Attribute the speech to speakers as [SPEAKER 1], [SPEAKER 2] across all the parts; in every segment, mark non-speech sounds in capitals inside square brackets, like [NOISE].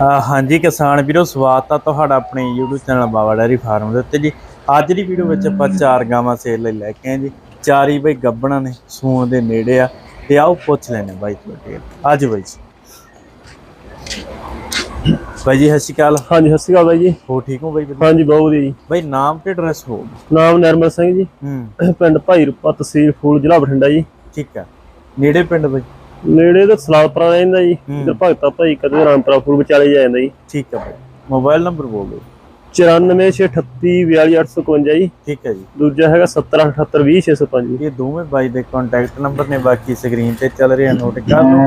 [SPEAKER 1] ਹਾਂਜੀ ਕਿਸਾਨ ਵੀਰੋ ਸਵਾਗਤ ਆ ਤੁਹਾਡਾ ਆਪਣੇ YouTube channel Baba dairy farm ਦੇ ਉੱਤੇ ਜੀ। ਅੱਜ ਦੀ ਵੀਡੀਓ ਵਿੱਚ ਆਪਾਂ ਚਾਰ ਗਾਵਾਂ ਸੇਲ ਲਈ ਲੈ ਕੇ ਆਏ ਜੀ। ਚਾਰੀ ਬਈ ਗੱਬਣਾ ਨੇ ਸੂਣ ਦੇ ਨੇੜੇ ਆ। ਤੇ ਆਓ ਪੁੱਛ ਲੈਣੇ ਬਾਈ ਤੁਹਾਡੇ ਅੱਜ ਬਾਈ ਜੀ। ਬਾਈ ਜੀ ਸਤਿ ਸ਼੍ਰੀ ਅਕਾਲ।
[SPEAKER 2] ਹਾਂਜੀ ਸਤਿ ਸ਼੍ਰੀ ਅਕਾਲ ਬਾਈ ਜੀ।
[SPEAKER 1] ਹੋ ਠੀਕ ਹੋ ਬਾਈ?
[SPEAKER 2] ਹਾਂਜੀ ਬਹੁਤ ਵਧੀਆ ਜੀ।
[SPEAKER 1] ਬਾਈ ਨਾਮ ਤੇ ਐਡਰੈਸ ਹੋ
[SPEAKER 2] ਨਾਮ ਨਰਮਲ ਸਿੰਘ ਜੀ।
[SPEAKER 1] ਹੂੰ।
[SPEAKER 2] ਪਿੰਡ ਭਾਈ ਰੂਪਾ ਤਹਿਸੀਲ ਫੂਲ ਜ਼ਿਲ੍ਹਾ ਬਠਿੰਡਾ ਜੀ।
[SPEAKER 1] ਠੀਕ ਆ। ਨੇੜੇ ਪਿੰਡ ਬਾਈ?
[SPEAKER 2] ਨੇੜੇ ਤਾਂ ਸਲਾਦਪੁਰਾ ਰਹਿੰਦਾ ਜੀ
[SPEAKER 1] ਹੂੰ।
[SPEAKER 2] ਇਧਰ ਭਗਤਾ ਭਾਈ ਕਦੇ ਰਾਮਪੁਰਾ ਫੂਲ ਵਿਚਾਲੇ ਜਾ ਜਾਂਦਾ ਜੀ।
[SPEAKER 1] ਠੀਕ ਬਾਈ ਮੋਬਾਈਲ ਨੰਬਰ ਬੋਲ ਦਿਓ।
[SPEAKER 2] 9468342855 ਜੀ।
[SPEAKER 1] ਠੀਕ ਹੈ ਜੀ।
[SPEAKER 2] ਦੂਜਾ ਹੈਗਾ 7078200605 ਜੀ।
[SPEAKER 1] ਇਹ ਦੋਵੇਂ ਬਾਈ ਦੇ ਕੰਟੈਕਟ ਨੰਬਰ ਨੇ ਬਾਕੀ ਸਕਰੀਨ ਤੇ ਚੱਲ ਰਿਹਾ ਨੋਟ ਕਰ ਲਓ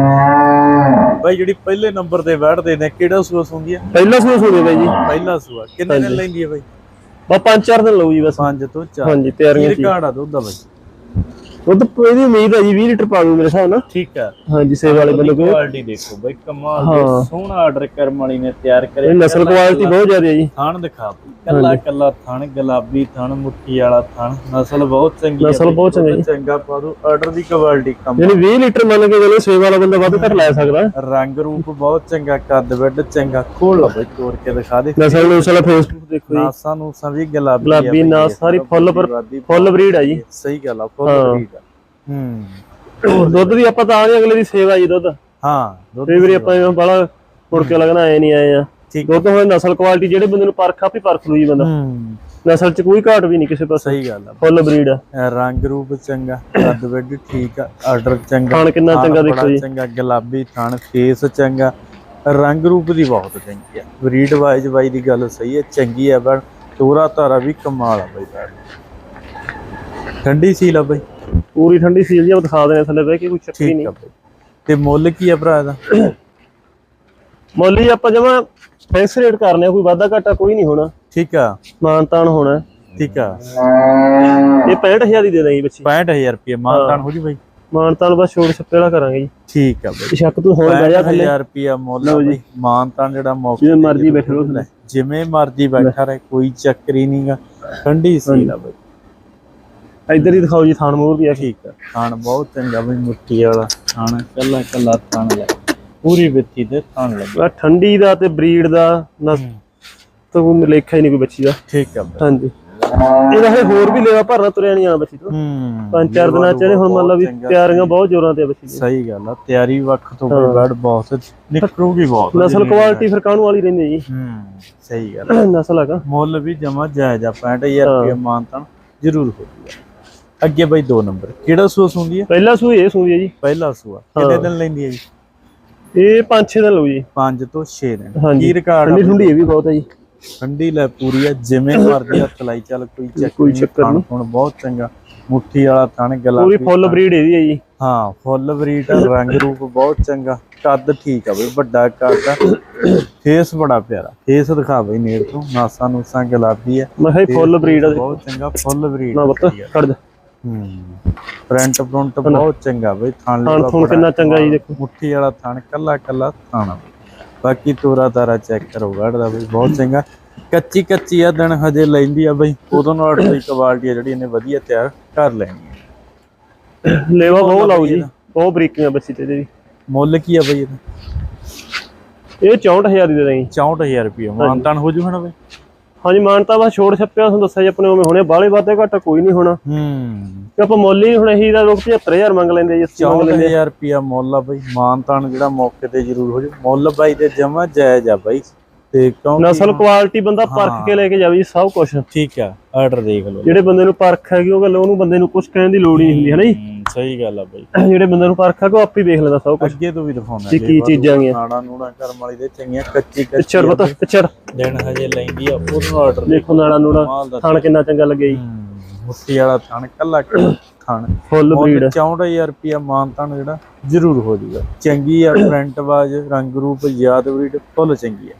[SPEAKER 1] ਬਾਈ ਜਿਹੜੀ ਪਹਿਲੇ ਨੰਬਰ ਤੇ ਬੈਠਦੇ ਨੇ ਕਿਹੜਾ ਸੂਆ ਸੁੰਦੀ ਆ?
[SPEAKER 2] ਪਹਿਲਾ ਸੂਆ ਸੁਣੇ ਬਾਈ ਜੀ।
[SPEAKER 1] ਪਹਿਲਾ ਸੂਆ। ਕਿੰਨੇ ਦਿਨ ਲੈਂਦੀ ਹੈ ਬਾਈ?
[SPEAKER 2] ਬਾ ਪੰਜ ਚਾਰ ਦਿਨ ਲਊ ਜੀ ਬਸ।
[SPEAKER 1] 5 ਤੋਂ 4
[SPEAKER 2] ਹਾਂਜੀ ਤਿਆਰੀਆਂ ਸੀ
[SPEAKER 1] ਰਿਕਾਰਡ ਆ ਦੁੱਧ ਦਾ ਬਾਈ?
[SPEAKER 2] ਦੁੱਧ ਇਹਦੀ ਉਮੀਦ ਹੈ ਜੀ 20 ਲੀਟਰ ਪਾ ਦੂ ਮੇਰੇ ਹਿਸਾਬ ਨਾਲ।
[SPEAKER 1] ਠੀਕ ਆ
[SPEAKER 2] ਹਾਂਜੀ ਸੇਵਾ ਵਾਲੇ ਬੰਦੇ ਕੋਲ।
[SPEAKER 1] ਕੁਆਲਿਟੀ ਦੇਖੋ ਬਾਈ ਕਮਾਲ
[SPEAKER 2] ਹਾਂ।
[SPEAKER 1] ਦੇ ਸੋਹਣਾ ਆਰਡਰ ਕਰਮ ਵਾਲੀ ਨੇ ਤਿਆਰ
[SPEAKER 2] ਇਹ
[SPEAKER 1] ਕਰਿਆ
[SPEAKER 2] ਨਸਲ ਕੁਆਲਿਟੀ ਬਹੁਤ ਜ਼ਿਆਦਾ ਹੈ ਜੀ।
[SPEAKER 1] ਥਣ ਦਿਖਾ। ਕੱਲਾ ਕੱਲਾ ਥਣ ਗੁਲਾਬੀ ਥਣ ਮੁੱਠੀ ਵਾਲਾ ਥਣ। ਨਸਲ ਬਹੁਤ ਚੰਗੀ
[SPEAKER 2] ਨਸਲ
[SPEAKER 1] ਬਈ,
[SPEAKER 2] ਬਹੁਤ ਚੰਗੀ
[SPEAKER 1] ਚੰਗਾ ਪਾਦੂ ਆਰਡਰ ਦੀ ਕੁਆਲਿਟੀ ਕਮ
[SPEAKER 2] ਯਾਨੀ 20 ਲੀਟਰ ਮੰਨ ਕੇ ਚਲੋ ਸੇਵਾ ਵਾਲਾ ਬੰਦਾ ਵੱਧ ਘੱਟ ਲੈ ਸਕਦਾ।
[SPEAKER 1] ਰੰਗ ਰੂਪ ਬਹੁਤ ਚੰਗਾ ਕੱਦ ਵੱਡ ਚੰਗਾ। ਖੋਲ ਲਓ ਬਈ ਤੋੜ ਕੇ ਦਿਖਾ ਦੇ।
[SPEAKER 2] ਨਸਲ ਨੁਸਲ ਫੇਸਬੁੱਕ ਦੇਖੋ ਜੀ।
[SPEAKER 1] ਨਾਸਾਂ ਨੂੰ ਸਭੀ ਗੁਲਾਬੀ
[SPEAKER 2] ਗੁਲਾਬੀ ਨਾਸ
[SPEAKER 1] ਇਹ
[SPEAKER 2] ਸਾਰੀ ਫੁੱਲ ਫੁੱਲ ਬਰੀਡ ਆ ਜੀ।
[SPEAKER 1] ਸਹੀ ਗੱਲ ਆ ਫੁੱਲ
[SPEAKER 2] ਹਾਂ।
[SPEAKER 1] ਬਰੀਡ ਹੂੰ।
[SPEAKER 2] ਦੁੱਧ ਦੀ ਆਪਾਂ ਤਾਂ ਆਣੀ ਅਗਲੇ ਦੀ ਸੇਵਾ ਜੀ ਦੁੱਧ।
[SPEAKER 1] ਹਾਂ ਦੁੱਧ
[SPEAKER 2] ਵਾਰੀ ਆਪਾਂ ਬੜਾ ਮੁੜ ਕੇ ਲੱਗਣਾ ਐ ਨਹੀਂ ਆਏ ਆ।
[SPEAKER 1] ਠੀਕ।
[SPEAKER 2] ਦੁੱਧ ਹੋਏ ਨਸਲ ਕੁਆਲਿਟੀ ਜਿਹੜੇ ਬੰਦੇ ਨੂੰ ਪਰਖ ਆਪੀ ਪਰਖ ਲੂ ਜੀ ਬੰਦਾ।
[SPEAKER 1] ਹੂੰ।
[SPEAKER 2] ਨਸਲ ਚ ਕੋਈ ਘਾਟ ਵੀ ਨਹੀਂ ਕਿਸੇ ਪਾਸੇ।
[SPEAKER 1] ਸਹੀ ਗੱਲ ਆ।
[SPEAKER 2] ਫੁੱਲ ਬਰੀਡ ਆ।
[SPEAKER 1] ਰੰਗ ਰੂਪ ਚੰਗਾ ਕੱਦ ਵੱਡ ਠੀਕ ਆ ਆਰਡਰ ਚੰਗਾ
[SPEAKER 2] ਖਾਣ ਕਿੰਨਾ ਚੰਗਾ ਦੇਖੋ ਜੀ।
[SPEAKER 1] ਚੰਗਾ ਗੁਲਾਬੀ ਥਣ ਫੇਸ ਚੰਗਾ। ਰੰਗ ਰੂਪ ਦੀ ਬਹੁਤ ਚੰਗੀ ਆ। ਬਰੀਡ ਵਾਈਜ਼ ਬਾਈ ਦੀ ਗੱਲ ਸਹੀ ਹੈ ਚੰਗੀ ਆ ਬਣ ਤੋਰਾ ਤਾਰਾ ਵੀ ਕਮਾਲ ਆ ਬਾਈ ਠੰਡੀ ਸੀਲ ਆ ਬਾਈ।
[SPEAKER 2] ਪੂਰੀ ਠੰਡੀ ਸੀਲ ਜੀ ਉਹ ਦਿਖਾ ਦੇਣੇ ਥੱਲੇ ਬਹਿ ਕੇ ਕੋਈ
[SPEAKER 1] ਠੀਕ
[SPEAKER 2] ਨਹੀਂ।
[SPEAKER 1] ਆ ਤੇ ਮੁੱਲ ਕੀ ਆ ਭਰਾ ਇਹਦਾ?
[SPEAKER 2] ਮੁੱਲ ਜੀ ਆਪਾਂ ਜਮਾ ਫਿਕਸ ਰੇਟ ਕਰਨੇ ਆ ਕੋਈ ਵਾਧਾ ਘਾਟਾ ਕੋਈ ਨਹੀਂ ਹੋਣਾ।
[SPEAKER 1] ਠੀਕ ਆ।
[SPEAKER 2] ਮਾਨ ਤਾਨ ਹੋਣਾ।
[SPEAKER 1] ਠੀਕ ਆ।
[SPEAKER 2] ਇਹ 65000 ਦੀ ਦੇ ਦਾਂਗੇ ਬੱਚੀ।
[SPEAKER 1] 65000 ਰੁਪਏ ਮਾਨਤਾਨ ਹੋ। ਜੀ ਬਾਈ?
[SPEAKER 2] ਮਾਨ ਤਾਨ ਬਸ ਛੋੜ ਛੱਪੇ ਵਾਲਾ ਕਰਾਂਗੇ ਜੀ।
[SPEAKER 1] ਠੀਕ ਆ ਬਾਈ।
[SPEAKER 2] ਸ਼ੱਕ ਤੂੰ ਹੁਣ ਬਹਿ ਜਾ ਥੱਲੇ।
[SPEAKER 1] 65000 ਰੁਪਏ ਮੁੱਲ ਆ ਬਾਈ। ਮਾਨਤਾਨ ਜਿਹੜਾ ਮੌਕੇ
[SPEAKER 2] ਜਿਵੇਂ ਮਰਜ਼ੀ ਬੈਠ।
[SPEAKER 1] ਜਿਵੇਂ ਮਰਜ਼ੀ ਬੈਠਾ ਰਹੇ ਕੋਈ ਚੱਕਰ ਹੀ ਨਹੀਂਗਾ ਠੰਡੀ ਆ ਬਾਈ।
[SPEAKER 2] ਇੱਧਰ ਹੀ ਦਿਖਾਓ ਜੀ ਥਾਣ ਮੂਰ ਵੀ ਆ
[SPEAKER 1] ਠੀਕ ਆ। ਖਾਣ ਬਹੁਤ ਚੰਗਾ ਬਈ ਮੁੱਠੀ ਵਾਲਾ ਖਾਣ ਕੱਲਾ ਕੱਲਾ ਥਾਣ ਲੈ ਪੂਰੀ ਵਿੱਥੀ ਤੇ ਥਾਣ ਲੱਗਾ।
[SPEAKER 2] ਠੰਡੀ ਦਾ ਤੇ ਬਰੀਡ ਦਾ ਨਾ ਤਾਂ ਕੋਈ ਲੇਖਾ ਹੀ ਨਹੀਂ ਕੋਈ ਬੱਚੀ ਦਾ।
[SPEAKER 1] ਠੀਕ ਆ
[SPEAKER 2] ਹਾਂਜੀ। ਇਹਦਾ ਇਹ ਹੋਰ ਵੀ ਲੈਵਾ ਭਰਨਾ ਤੁਰਿਆ ਨਹੀਂ ਆ ਬੱਚੀ ਤੋਂ।
[SPEAKER 1] ਹੂੰ।
[SPEAKER 2] ਪੰਜ ਚਾਰ ਦਿਨਾਂ ਚ ਇਹਨੇ ਹੁਣ ਮੰਨ ਲਾ ਵੀ ਤਿਆਰੀਆਂ ਬਹੁਤ ਜ਼ੋਰਾਂ ਤੇ ਆ ਬੱਚੀ ਦੀ।
[SPEAKER 1] ਸਹੀ ਗੱਲ ਆ ਤਿਆਰੀ ਵੱਖ ਤੋਂ ਬਈ ਬੈਡ ਬਹੁਤ ਨਿਕਲੂਗੀ ਬਹੁਤ
[SPEAKER 2] ਨਸਲ ਕੁਆਲਿਟੀ ਫਿਰ ਕਾਹਨੂੰ ਵਾਲੀ ਰਹਿੰਦੀ ਹੈ ਜੀ?
[SPEAKER 1] ਹੂੰ ਸਹੀ ਗੱਲ।
[SPEAKER 2] ਨਸਲ ਹੈਗਾ
[SPEAKER 1] ਮੁੱਲ ਵੀ ਜਮਾ ਜਾਇਜ਼ ਆ 65000 ਰੁਪਏ ਮਾਨਤਾਨ ਜ਼ਰੂਰ ਹੋ ਜੂਗਾ ਅੱਗੇ ਬਈ ਦੋ ਨੰਬਰ। ਕਿਹੜਾ ਸੂਆ ਸੁੰਦੀ ਹੈ?
[SPEAKER 2] ਪਹਿਲਾ ਸੂਈ ਇਹ ਸੂਈ ਹੈ ਜੀ।
[SPEAKER 1] ਪਹਿਲਾ ਸੂਆ। ਕਿੰਨੇ ਦਿਨ ਲੈਂਦੀ ਹੈ ਜੀ?
[SPEAKER 2] ਇਹ 5-6 ਦਿਨ ਲਊ ਜੀ।
[SPEAKER 1] 5 ਤੋਂ 6 ਦਿਨ। ਕੀ ਰਿਕਾਰਡ
[SPEAKER 2] ਠੰਡੀ ਠੰਡੀ ਇਹ ਵੀ ਬਹੁਤ ਹੈ ਜੀ।
[SPEAKER 1] ਠੰਡੀ ਲੈ ਪੂਰੀ ਆ ਜਿਵੇਂ [COUGHS] ਮਰਦੀ ਹੱਥ ਲਾਈ ਚੱਲ ਕੋਈ ਚੱਕਰ
[SPEAKER 2] ਕੋਈ
[SPEAKER 1] ਨਹੀਂ
[SPEAKER 2] ਚੱਕਰ
[SPEAKER 1] ਥਣ ਹੁਣ ਬਹੁਤ ਚੰਗਾ। ਮੁੱਠੀ ਵਾਲਾ ਥਣ
[SPEAKER 2] ਪੂਰੀ
[SPEAKER 1] ਗੁਲਾਬੀ
[SPEAKER 2] ਫੁੱਲ ਬਰੀਡ ਇਹਦੀ ਹੈ ਜੀ।
[SPEAKER 1] ਹਾਂ ਫੁੱਲ ਬਰੀਟ ਆ ਰੰਗ ਰੂਪ ਬਹੁਤ ਚੰਗਾ। ਕੱਦ ਠੀਕ ਆ ਬਈ ਵੱਡਾ ਕੱਦ ਆ। ਫੇਸ ਬੜਾ ਪਿਆਰਾ। ਫੇਸ ਦਿਖਾ ਬਈ ਨੇੜ ਤੋਂ। ਨਾਸਾਂ ਨੂਸਾਂ ਗੁਲਾਬੀ ਆ।
[SPEAKER 2] ਮੈਂ ਫੁੱਲ ਬਰੀਡ ਆ।
[SPEAKER 1] ਬਹੁਤ ਚੰਗਾ ਫੁੱਲ ਬਰੀਟ
[SPEAKER 2] ਨਾ ਬੱਤ ਖੜ ਜਾ।
[SPEAKER 1] ਹੂੰ। ਪ੍ਰਿੰਟ ਪ੍ਰਿੰਟ ਬਹੁਤ ਚੰਗਾ ਬਈ ਥਣ
[SPEAKER 2] ਥਾਣ ਥੂਣ ਕਿੰਨਾ ਚੰਗਾ ਜੀ ਦੇਖੋ।
[SPEAKER 1] ਮੁੱਠੀ ਵਾਲਾ ਥਣ ਕੱਲਾ ਕੱਲਾ ਥਾਣਾ ਬਾਕੀ ਤੋਰਾ ਤਾਰਾ ਚੈੱਕ ਕਰੋ ਗੜਦਾ ਬਈ ਬਹੁਤ ਚੰਗਾ। ਕੱਚੀ ਕੱਚੀ ਆ ਦਿਨ ਹਜੇ ਲੈਂਦੀ ਆ ਬਈ। ਉਦੋਂ ਨਾਲ ਦੀ [COUGHS] ਕੁਆਲਿਟੀ ਆ ਜਿਹੜੀ ਇਹਨੇ ਵਧੀਆ ਤਿਆਰ ਕਰ ਲੈਣੀ
[SPEAKER 2] ਲੇਵਾ ਬਹੁਤ ਲਾਊ ਜੀ। ਬਹੁਤ ਬਰੀਕੀਆਂ ਬੱਚੀ ਤੇ ਇਹਦੀ
[SPEAKER 1] ਮੁੱਲ ਕੀ ਆ ਬਈ ਇਹਦਾ?
[SPEAKER 2] ਇਹ 64000 ਦੀ ਦੇ ਦਾਂਗੇ
[SPEAKER 1] 64000 ਰੁਪਏ ਮਾਨਤਾਨ ਹੋ ਜੂ ਹਣਾ ਬਈ?
[SPEAKER 2] ਹਾਂਜੀ ਮਾਨਤਾ ਬਸ ਛੋੜ ਛੱਪਿਆ ਤੁਹਾਨੂੰ ਦੱਸਿਆ ਜੀ ਆਪਣੇ ਉਵੇਂ ਹੁਣੇ ਬਾਹਲੇ ਵਾਧੇ ਘਾਟਾ ਕੋਈ ਨਹੀਂ ਹੋਣਾ।
[SPEAKER 1] ਹੂੰ।
[SPEAKER 2] ਕਿ ਆਪਾਂ ਮੁੱਲ ਹੀ ਹੁਣ ਇਹੀ ਦਾ ਲੋਕ 75000 ਮੰਗ ਲੈਂਦੇ ਜੀ 80 ਮੰਗ ਲੈਂਦੇ
[SPEAKER 1] 64000 ਰੁਪਿਆ ਮੁੱਲ ਆ ਬਈ ਮਾਨਤਾਨ ਜਿਹੜਾ ਮੌਕੇ ਤੇ ਜ਼ਰੂਰ ਹੋ ਜੂ ਮੁੱਲ ਬਾਈ ਤੇ ਜਮਾ ਜਾਇਜ਼ ਆ ਬਾਈ ਤੇ ਕਿਉਂਕਿ
[SPEAKER 2] ਨਸਲ ਕੁਆਲਿਟੀ ਬੰਦਾ ਪਰਖ ਕੇ ਲੈ ਕੇ ਜਾਵੇ ਜੀ ਸਭ ਕੁਝ
[SPEAKER 1] ਠੀਕ ਆ ਆਰਡਰ ਦੇਖ ਲਓ
[SPEAKER 2] ਜਿਹੜੇ ਬੰਦੇ ਨੂੰ ਪਰਖ ਹੈਗੀ ਉਹ ਗੱਲ ਉਹਨੂੰ ਬੰਦੇ ਨੂੰ ਕੁਝ ਕਹਿਣ ਦੀ ਲੋੜ ਹੀ ਨਹੀਂ ਹੁੰਦੀ ਹੈ ਨਾ ਜੀ?
[SPEAKER 1] ਸਹੀ ਗੱਲ ਆ ਬਾਈ। [COUGHS]
[SPEAKER 2] ਜਿਹੜੇ ਬੰਦੇ ਨੂੰ ਪਰਖ ਉਹ ਆਪੇ ਦੇਖ ਲੈਂਦਾ ਸਭ ਕੁਝ
[SPEAKER 1] ਅੱਗੇ ਤੋਂ ਵੀ ਦਿਖਾਉਣਾ
[SPEAKER 2] ਕੀ ਕੀ ਚੀਜ਼ਾਂ ਗੀਆਂ
[SPEAKER 1] ਨਾੜਾ ਨੂੜਾ ਕਰਮ ਵਾਲੀ ਦੇ ਚੰਗੀਆਂ ਕੱਚੀ ਕੱਚੀ
[SPEAKER 2] ਪਿੱਛੜ ਪਤਾ ਪਿੱਛੜ।
[SPEAKER 1] ਦਿਨ ਹਜੇ ਲੈਂਦੀ ਆ ਉਹਨੂੰ ਆਰਡਰ
[SPEAKER 2] ਦੇਖੋ ਨਾਲਾ ਨੂੜਾ
[SPEAKER 1] ਦਾ
[SPEAKER 2] ਥਾਣ ਕਿੰਨਾ ਚੰਗਾ ਲੱਗਿਆ ਜੀ।
[SPEAKER 1] ਮੁੱਠੀ ਵਾਲਾ ਥਣ ਕੱਲਾ ਥਣ
[SPEAKER 2] ਫੁੱਲ ਬਰੀਡ
[SPEAKER 1] 64000 ਰੁਪਿਆ ਮਾਨਤਾਨ ਜਿਹੜਾ ਜ਼ਰੂਰ ਹੋ ਜਾਊਗਾ। ਚੰਗੀ ਆ ਪ੍ਰਿੰਟ ਬਾਜ ਰੰਗ ਰੂਪ ਯਾਦ ਬਰੀਡ ਫੁੱਲ ਚੰਗੀ ਆ।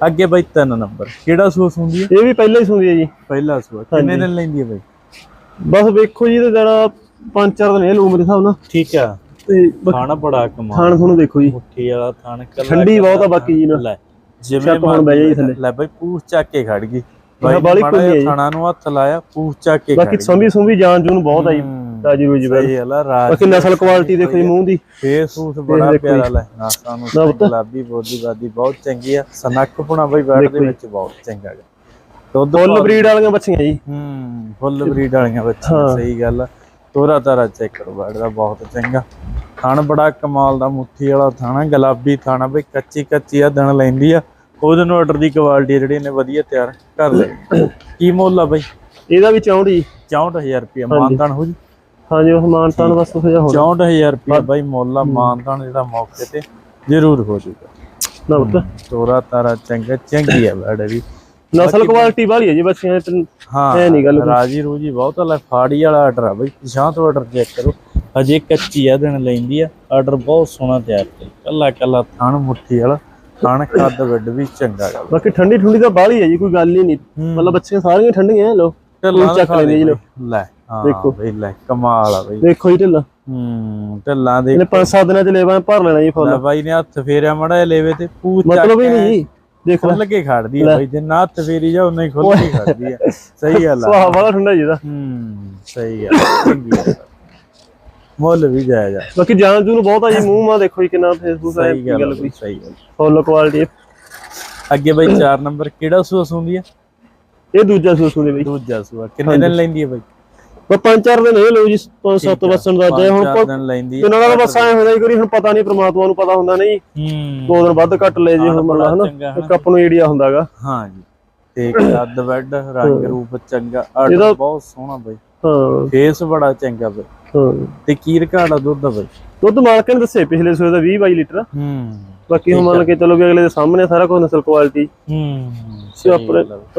[SPEAKER 1] ਅੱਗੇ ਬਾਈ ਤਿੰਨ ਨੰਬਰ। ਕਿਹੜਾ ਸੂਸ ਹੁੰਦੀ ਹੈ
[SPEAKER 2] ਇਹ ਵੀ ਪਹਿਲਾਂ ਹੀ ਸੁਣਦੀ ਹੈ ਜੀ।
[SPEAKER 1] ਪਹਿਲਾ ਸੂਆ ਕਿੰਨੇ ਦਿਨ ਲੈਂਦੀ ਹੈ ਬਾਈ?
[SPEAKER 2] ਬਸ ਵੇਖੋ ਜੀ ਤੇ ਜਣਾ ਪੰਜ ਚਾਰ ਦਿਨ ਇਹ ਲੂ ਮੇਰੇ ਹਿਸਾਬ ਨਾਲ।
[SPEAKER 1] ਠੀਕ ਆ।
[SPEAKER 2] ਤੇ
[SPEAKER 1] ਖਾਣਾ ਬੜਾ ਕਮਾਲ।
[SPEAKER 2] ਥਾਣ ਤੁਹਾਨੂੰ ਦੇਖੋ ਜੀ।
[SPEAKER 1] ਮੁੱਠੀ ਵਾਲਾ ਥਣ ਕੱਲਾ
[SPEAKER 2] ਠੰਡੀ ਬਹੁਤ ਆ ਬਾਕੀ ਜੀ ਨਾ
[SPEAKER 1] ਲੈ ਜਿਵੇਂ
[SPEAKER 2] ਹੁਣ ਬਹਿ ਜਾਈ ਥੱਲੇ।
[SPEAKER 1] ਲੈ ਬਾਈ ਪੂਛ ਚੱਕ ਕੇ ਖੜ ਗਈ। ਬਾਈ
[SPEAKER 2] ਹੈ ਜੀ।
[SPEAKER 1] ਜਿਹਾ ਥਣਾ ਨੂੰ ਹੱਥ ਲਾਇਆ ਪੂਛ ਚੱਕ ਕੇ
[SPEAKER 2] ਬਾਕੀ ਸੰਭੀ ਸੁੰਭੀ ਜਾਨ ਜੂਨ ਬਹੁਤ ਆ ਜੀ
[SPEAKER 1] ਹੂੰ,
[SPEAKER 2] ਰਾਜੀ ਰਾਜ ਬਾਕੀ ਨਸਲ ਕੁਆਲਿਟੀ ਦੇਖੋ ਜੀ ਮੂੰਹ ਦੀ।
[SPEAKER 1] ਫੇਸ ਫੂਸ ਬੜਾ ਪਿਆਰਾ ਲੈ ਨੂੰ
[SPEAKER 2] ਨਾ ਪੁੱਤ।
[SPEAKER 1] ਗੁਲਾਬੀ ਬੋਦੀ ਬਾਦੀ ਬਹੁਤ ਚੰਗੀ ਆ। ਸਨੱਖ ਪੁਣਾ ਬਈ ਬੈਡ ਦੇ ਵਿੱਚ ਬਹੁਤ ਚੰਗਾ ਗਾ। ਦੁੱਧ
[SPEAKER 2] ਫੁੱਲ ਬਰੀਡ ਵਾਲੀਆਂ ਬੱਚੀਆਂ ਜੀ।
[SPEAKER 1] ਹੂੰ ਫੁੱਲ ਬਰੀਡ ਵਾਲੀਆਂ ਬੱਚੀਆਂ ਸਹੀ ਗੱਲ ਆ। ਤੋਰਾ ਤਾਰਾ ਚੈੱਕ ਕਰੋ ਬੈਡ ਦਾ ਬਹੁਤ ਚੰਗਾ। ਥਣ ਬੜਾ ਕਮਾਲ ਦਾ ਮੁੱਠੀ ਵਾਲਾ ਥਾਣਾ ਗੁਲਾਬੀ ਥਾਣਾ ਬਈ ਕੱਚੀ ਕੱਚੀ ਆ ਦਿਨ ਲੈਂਦੀ ਆ। ਉਹਦੇ ਨੂੰ ਆਰਡਰ ਦੀ ਕੁਆਲਿਟੀ ਜਿਹੜੀ ਨੇ ਵਧੀਆ ਤਿਆਰ ਕਰ ਲਈ। ਕੀ ਮੁੱਲ ਆ ਬਈ?
[SPEAKER 2] ਇਹਦਾ ਵੀ ਚੌਂਡ ਜੀ।
[SPEAKER 1] 64000 ਰੁਪਏ ਮਾਨਦਾਨ ਹੋ ਜੀ?
[SPEAKER 2] ਹਾਂਜੀ ਉਹ ਮਾਨਤਾਨ ਬਸ ਉਹ ਜਿਹਾ ਹੋਣਾ।
[SPEAKER 1] 64000 ਰੁਪਏ ਬਾਈ ਮੁੱਲ ਆ ਮਾਨਦਾਨ ਜਿਹੜਾ ਮੌਕੇ ਤੇ ਜ਼ਰੂਰ ਹੋ ਜਾਊਗਾ।
[SPEAKER 2] ਨਾ ਪੁੱਤ।
[SPEAKER 1] ਤੋਰਾ ਤਾਰਾ ਚੰਗਾ ਚੰਗੀ ਆ ਵੀ।
[SPEAKER 2] ਨਸਲ ਕੁਆਲਿਟੀ ਵਾਲੀ ਹੈ ਜੀ ਬੱਚੀਆਂ ਇਹ ਤਾਂ
[SPEAKER 1] ਹਾਂ
[SPEAKER 2] ਇਹ ਨਹੀਂ ਗੱਲ
[SPEAKER 1] ਰਾਜੀ ਰੂਜੀ ਬਹੁਤ ਆ ਫਾੜੀ ਵਾਲਾ ਆਰਡਰ ਆ ਬਈ ਪਿਛਾਂ ਤੋਂ ਆਰਡਰ ਚੈੱਕ ਕਰੋ। ਅਜੇ ਕੱਚੀ ਆ ਦਿਨ ਲੈਂਦੀ ਆ। ਆਰਡਰ ਬਹੁਤ ਸੋਹਣਾ ਤਿਆਰ ਕਰ ਕੱਲਾ ਕੱਲਾ ਥਣ ਮੁੱਠੀ ਵਾਲਾ ਥਣ ਕੱਦ ਵੱਡ ਵੀ ਚੰਗਾ ਗਾ
[SPEAKER 2] ਬਾਕੀ ਠੰਡੀ ਠੁੰਡੀ ਤਾਂ ਬਾਹਲੀ ਹੈ ਜੀ ਕੋਈ ਗੱਲ ਹੀ ਨਹੀਂ। ਮਤਲਬ ਬੱਚੀਆਂ ਸਾਰੀਆਂ ਠੰਡੀਆਂ ਲੋ
[SPEAKER 1] ਢਿੱਲਾਂ
[SPEAKER 2] ਚੱਕ ਲੈਂਦੇ ਜੀ ਲੋ
[SPEAKER 1] ਲੈ ਹਾਂ
[SPEAKER 2] ਦੇਖੋ।
[SPEAKER 1] ਬਈ ਲੈ ਕਮਾਲ ਆ ਬਈ।
[SPEAKER 2] ਦੇਖੋ ਜੀ ਢਿੱਲਾ।
[SPEAKER 1] ਹੂੰ ਢਿੱਲਾਂ ਦੇ
[SPEAKER 2] ਇਹਨੇ ਪੰਜ ਸੱਤ ਦਿਨਾਂ ਚ ਲੈਵਾ ਭਰ ਲੈਣਾ ਜੀ ਫੁੱਲ।
[SPEAKER 1] ਲੈ ਬਾਈ ਨੇ ਹੱਥ ਫੇਰਿਆ ਮੜਾ ਲੇਵੇ ਤੇ ਪੂਛ ਚੱਕ
[SPEAKER 2] ਮਤਲਬ ਹੀ ਨਹੀਂ। ਜੀ ਦੇਖ
[SPEAKER 1] ਖੁੱਲ ਕੇ ਖੜਦੀ ਆ ਬਈ ਜਿੰਨਾ ਹੱਥ ਫੇਰੀ ਜਾ ਉਨਾ ਹੀ ਖੁੱਲ ਕੇ ਖੜਦੀ ਆ। ਸਹੀ ਗੱਲ ਆ।
[SPEAKER 2] ਸੁਆਹ ਵਾਲਾ ਠੰਡਾ ਜੀ ਇਹਦਾ।
[SPEAKER 1] ਹੂੰ ਸਹੀ ਗੱਲ ਆ, ਚੰਗੀ ਆ। ਮੁੱਲ ਵੀ ਜਾਇਜ਼ ਆ।
[SPEAKER 2] ਬਾਕੀ ਜਾਨ ਜੂ ਨੂੰ ਬਹੁਤ ਆ ਜੀ ਮੂੰਹ ਮਾ ਦੇਖੋ ਜੀ ਕਿੰਨਾ ਫੇਸਬੁੱਕ ਹੈ
[SPEAKER 1] ਸਹੀ
[SPEAKER 2] ਕੀ
[SPEAKER 1] ਗੱਲ ਆ
[SPEAKER 2] ਕੋਈ
[SPEAKER 1] ਸਹੀ ਗੱਲ
[SPEAKER 2] ਫੁੱਲ ਕੁਆਲਿਟੀ
[SPEAKER 1] ਅੱਗੇ ਬਈ 4 ਨੰਬਰ ਕਿਹੜਾ ਸੂਸ ਹੁੰਦੀ ਆ?
[SPEAKER 2] ਇਹ ਦੂਜਾ ਸੂਸੂ ਦੇ ਬਈ।
[SPEAKER 1] ਦੂਜਾ ਸੂਆ ਕਿੰਨੇ ਦਿਨ ਲੈਂਦੀ ਆ ਬਈ?
[SPEAKER 2] ਬਸ ਪੰਜ ਚਾਰ ਦਿਨ ਇਹ ਲਓ ਜੀ ਪੰਜ ਸੱਤ ਵਸਣ ਦਾ ਜੇ ਹੁਣ ਇਹਨਾਂ ਦਾ ਬਸ ਐ ਹੁੰਦਾ ਜੀ ਕਰੀ ਹੁਣ ਪਤਾ ਨਹੀਂ ਪ੍ਰਮਾਤਮਾ ਨੂੰ ਪਤਾ ਹੁੰਦਾ ਨਹੀਂ।
[SPEAKER 1] ਹੂੰ।
[SPEAKER 2] ਦੋ ਦਿਨ ਵੱਧ ਘੱਟ ਲੈ ਜੇ ਹੁਣ ਮੰਨ ਲਾ ਇੱਕ ਆਪਾਂ ਨੂੰ ਏਰੀਆ ਹੁੰਦਾਗਾ।
[SPEAKER 1] ਹਾਂ ਜੀ। ਤੇ ਕੱਦ ਬੈੱਡ ਰੰਗ ਰੂਪ ਚੰਗਾ
[SPEAKER 2] ਇਹਦਾ-
[SPEAKER 1] ਬਹੁਤ ਸੋਹਣਾ ਬਈ।
[SPEAKER 2] ਹਾਂ।
[SPEAKER 1] ਫੇਸ ਬੜਾ ਚੰਗਾ ਬਈ।
[SPEAKER 2] ਹਾਂ।
[SPEAKER 1] ਤੇ ਕੀ ਆ ਦੁੱਧ ਦਾ ਬਈ।
[SPEAKER 2] ਦੁੱਧ ਮਾਲਕ ਨੇ ਦੱਸੇ ਪਿਛਲੇ ਸੂਏ ਦਾ 20 22 ਲੀਟਰ।
[SPEAKER 1] ਹੂੰ।
[SPEAKER 2] ਬਾਕੀ ਹੁਣ ਮੰਨ ਕੇ ਚਲੋ ਵੀ ਅਗਲੇ ਦੇ ਸਾਹਮਣੇ ਸਾਰਾ ਕੁਝ ਨਸਲ ਕੁਆਲਿਟੀ
[SPEAKER 1] ਹੂੰ।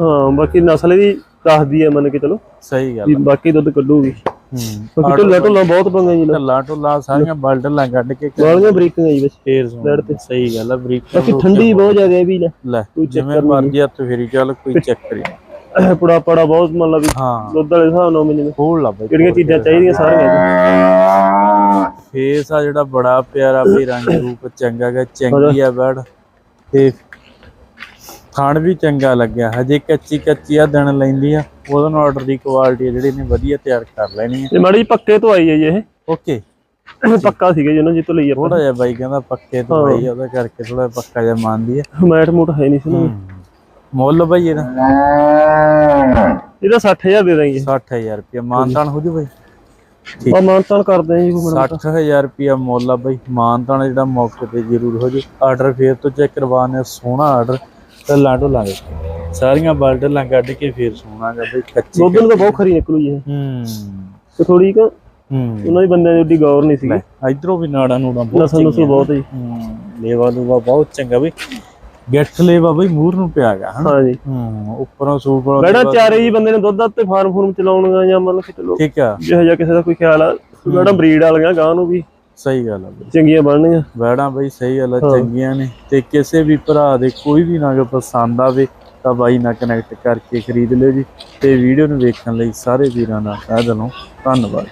[SPEAKER 2] ਹਾਂ ਬਾਕੀ ਨਸਲ ਇਹਦੀ ਦੱਸਦੀ ਹੈ ਮੰਨ ਕੇ ਚਲੋ
[SPEAKER 1] ਸਹੀ ਗੱਲ
[SPEAKER 2] ਵੀ ਬਾਕੀ ਦੁੱਧ ਕੱਢੂਗੀ।
[SPEAKER 1] ਹੂੰ।
[SPEAKER 2] ਬਾਕੀ ਢਿੱਲਾ ਢੁੱਲਾ ਬਹੁਤ ਪੰਗਾ ਜੀ
[SPEAKER 1] ਢੱਲਾ ਢੁੱਲਾ ਸਾਰੀਆਂ ਬਲਡਲਾਂ ਕੱਢ ਕੇ
[SPEAKER 2] ਵਾਲੀਆਂ ਬਰੀਕਾਂ ਜੀ ਵਿੱਚ
[SPEAKER 1] ਫੇਰ ਸੁਣ ਸਹੀ ਗੱਲ ਆ ਬਰੀਕ
[SPEAKER 2] ਬਾਕੀ ਠੰਡੀ ਬਹੁਤ ਜ਼ਿਆਦਾ ਹੈ ਵੀ ਲੈ।
[SPEAKER 1] ਲੈ ਜਿਵੇਂ ਮਰਜ਼ੀ ਹੱਥ ਫੇਰੀ ਚੱਲ ਕੋਈ [LAUGHS] ਚੱਕਰ ਨਹੀਂ।
[SPEAKER 2] ਪੁੜਾ ਪੜਾ ਬਹੁਤ ਮੰਨ ਲਾ ਵੀ ਦੁੱਧ ਵਾਲੇ ਹਿਸਾਬ ਨਾਲ ਮੈਨੂੰ
[SPEAKER 1] ਖੋਲ ਲਾ ਬਈ
[SPEAKER 2] ਜਿਹੜੀਆਂ ਚੀਜ਼ਾਂ ਚਾਹੀਦੀਆਂ ਸਾਰੀਆਂ
[SPEAKER 1] ਫੇਸ ਆ ਜਿਹੜਾ ਬੜਾ ਪਿਆਰਾ ਵੀ ਰੰਗ ਰੂਪ ਚੰਗਾ ਗਾ ਚੰਗੀ ਆ ਬੈੜ ਤੇ ਖਾਣ ਵੀ ਚੰਗਾ ਲੱਗਿਆ। ਹਜੇ ਕੱਚੀ ਕੱਚੀ ਆ ਦਿਨ ਲੈਂਦੀ ਆ। ਉਹਦੇ ਨਾਲ ਆਰਡਰ ਦੀ ਕੁਆਲਿਟੀ ਜਿਹੜੀ ਨੇ ਵਧੀਆ ਤਿਆਰ ਕਰ ਲੈਣੀ ਆ।
[SPEAKER 2] ਇਹ ਮਾੜੀ ਪੱਕੇ ਤੋਂ ਆਈ ਹੈ ਜੀ ਇਹ।
[SPEAKER 1] ਓਕੇ।
[SPEAKER 2] ਪੱਕਾ ਸੀਗਾ ਜੀ ਉਹਨਾਂ ਜਿੱਤੋਂ ਲਈ ਆਪਾਂ
[SPEAKER 1] ਥੋੜਾ ਜਿਹਾ ਬਾਈ ਕਹਿੰਦਾ ਪੱਕੇ ਤੋਂ ਬਾਈ ਉਹਦਾ ਕਰਕੇ ਥੋੜਾ ਪੱਕਾ ਜਿਹਾ ਮੰਨਦੀ ਆ।
[SPEAKER 2] ਮੈਟ ਮੂਟ ਹੈ ਨਹੀਂ ਸੀ ਨਾ।
[SPEAKER 1] ਮੁੱਲ ਬਾਈ ਇਹਦਾ?
[SPEAKER 2] ਇਹਦਾ 60000 ਦੇ ਦਾਂਗੇ।
[SPEAKER 1] 60000 ਰੁਪਏ ਮਾਨਤਾਨ ਹੋ ਜੂ ਬਾਈ?
[SPEAKER 2] ਆ ਮਾਨਤਾਨ ਕਰਦੇ ਆਂ ਜੀ ਕੋਈ ਮਾੜਾ
[SPEAKER 1] 60000 ਰੁਪਿਆ ਮੁੱਲ ਆ ਬਈ। ਮਾਨਤਾਨ ਜਿਹੜਾ ਮੌਕੇ ਤੇ ਜ਼ਰੂਰ ਹੋ ਜੇ। ਆਰਡਰ ਫੇਰ ਤੋਂ ਚੈੱਕ ਕਰਵਾਣੇ ਸੋਹਣਾ ਆਰਡਰ ਢੱਲਾਂ ਢੁੱਲਾਂ ਦੇ। ਸਾਰੀਆਂ ਬਾਲਟਲਾਂ ਕੱਢ ਕੇ ਫੇਰ ਸੋਹਣਾਗਾ ਬਈ ਕੱਚੀ
[SPEAKER 2] ਦੁੱਧ ਨੂੰ ਤਾਂ ਬਹੁਤ ਖਰੀ ਨਿਕਲੂ ਇਹ।
[SPEAKER 1] ਹੂੰ।
[SPEAKER 2] ਤੇ ਥੋੜੀ ਕ
[SPEAKER 1] ਹੂੰ।
[SPEAKER 2] ਉਹਨਾਂ ਦੀ ਬੰਦਿਆਂ ਦੀ ਓਡੀ ਗੌਰ ਨਹੀਂ ਸੀਗੀ।
[SPEAKER 1] ਇਧਰੋਂ ਵੀ ਨਾੜਾ ਨੂੜਾ ਬਹੁਤ
[SPEAKER 2] ਨਸਲ ਨਸਲ ਬਹੁਤ ਹੈ। ਜੀ
[SPEAKER 1] ਹੂੰ ਲੇਵਾ ਲੂਵਾ ਬਹੁਤ ਚੰਗਾ ਬਈ। ਗਿੱਠ ਲੇਵਾ ਬਈ ਮੂਰ ਨੂੰ ਪਿਆ ਗਿਆ ਹਨਾ?
[SPEAKER 2] ਹਾਂ ਜੀ
[SPEAKER 1] ਹੂੰ ਉੱਪਰੋਂ ਸੂਪ ਵਾਲਾ
[SPEAKER 2] ਬੈੜਾ ਚਾਰੇ ਜੀ ਬੰਦੇ ਨੇ ਦੁੱਧ ਤੇ ਫਾਰਮ ਫੂਰਮ ਚਲਾਉਣਗਾ ਜਾਂ ਮੰਨ ਕੇ ਚਲੋ
[SPEAKER 1] ਠੀਕ ਆ।
[SPEAKER 2] ਜਿਹੋ ਜਿਹਾ ਕਿਸੇ ਦਾ ਕੋਈ ਖਿਆਲ ਆ ਬੈੜਾ ਬਰੀਡ ਵਾਲੀਆਂ ਗਾਂ ਨੂੰ ਵੀ।
[SPEAKER 1] ਸਹੀ ਗੱਲ ਆ ਬਈ।
[SPEAKER 2] ਚੰਗੀਆਂ ਬਣਨਗੀਆਂ
[SPEAKER 1] ਵੈੜਾਂ ਬਈ ਸਹੀ ਗੱਲ ਆ ਚੰਗੀਆਂ ਨੇ। ਤੇ ਕਿਸੇ ਵੀ ਭਰਾ ਦੇ ਕੋਈ ਵੀ ਨਗ ਪਸੰਦ ਆਵੇ ਤਾਂ ਬਾਈ ਨਾਲ ਕਨੈਕਟ ਕਰਕੇ ਖਰੀਦ ਲਿਓ ਜੀ। ਤੇ ਵੀਡੀਓ ਨੂੰ ਵੇਖਣ ਲਈ ਸਾਰੇ ਵੀਰਾਂ ਦਾ ਤਹਿ ਦਿਲੋਂ ਧੰਨਵਾਦ।